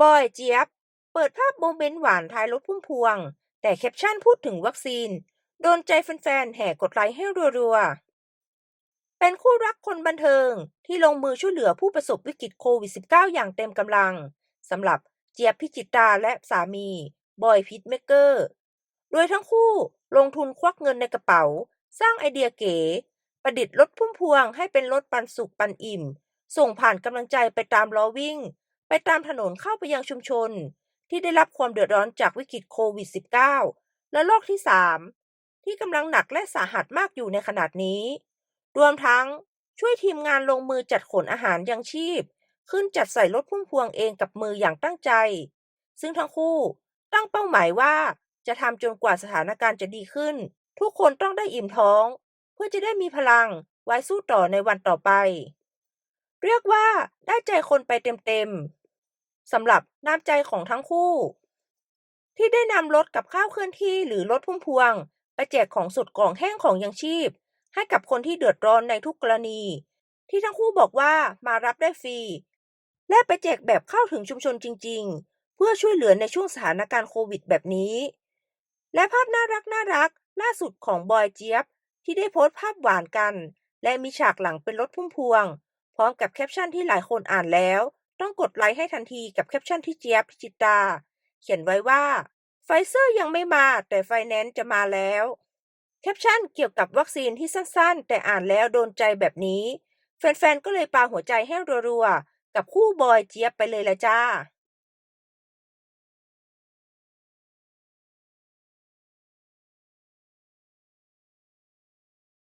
บอยเจี๊ยบ เปิดภาพโมเมนต์หวานท้ายรถพุ่มพวง แต่แคปชั่นพูดถึงวัคซีน โดนใจแฟนๆ แห่กดไลค์ให้รัวๆ เป็นคู่รักคนบันเทิงที่ลงมือช่วยเหลือผู้ประสบวิกฤตโควิด -19 อย่างเต็มกำลังสำหรับเจี๊ยบพิจิตราและสามี บอยพิทเมเกอร์ โดยทั้งคู่ลงทุนควักเงินในกระเป๋า สร้างไอเดียเก๋ ประดิษฐ์รถพุ่มพวงให้เป็นรถปันสุขปันอิ่ม ส่งผ่านกำลังใจไปตามล้อวิ่ง ไปตามถนนเข้าไปยังชุมชน ที่ได้รับความเดือดร้อนจากวิกฤตโควิด -19 และโรคที่ 3 ที่กำลังหนักและสาหัสมากอยู่ในขนาดนี้ รวมทั้งช่วยทีมงานลงมือจัดขนอาหารยังชีพ ขึ้นจัดใส่รถพุ่มพวงเองกับมืออย่างตั้งใจ ซึ่งทั้งคู่ตั้งเป้าหมายว่าจะทำจนกว่าสถานการณ์จะดีขึ้น ทุกคนต้องได้อิ่มท้อง เพื่อจะได้มีพลังไว้สู้ต่อในวันต่อไป เรียกว่าได้ใจคนไปเต็มๆสำหรับน้ำใจของทั้งคู่ ที่ได้นำรถกับข้าวเคลื่อนที่หรือรถพุ่มพวง ไปแจกของสดกล่องแห้งของยังชีพ ให้กับคนที่เดือดร้อนในทุกกรณี ที่ทั้งคู่บอกว่ามารับได้ฟรี และไปแจกแบบเข้าถึงชุมชนจริง ๆ เพื่อช่วยเหลือในช่วงสถานการณ์โควิดแบบนี้ และภาพน่ารักน่ารักล่าสุดของบอยเจี๊ยบที่ได้โพสต์ภาพหวานกัน และมีฉากหลังเป็นรถพุ่มพวง พร้อมกับแคปชั่นที่หลายคนอ่านแล้ว ต้องกดไลค์ให้ทันทีกับแคปชั่นที่เจี๊ยบพิจิตา เขียนไว้ว่าไฟเซอร์ยังไม่มา แต่ไฟแนนซ์จะมาแล้ว แคปชั่นเกี่ยวกับวัคซีนที่สั้นๆ แต่อ่านแล้วโดนใจแบบนี้ แฟนๆ ก็เลยปาหัวใจให้รัวๆ กับคู่บอยเจี๊ยบไปเลยละจ้า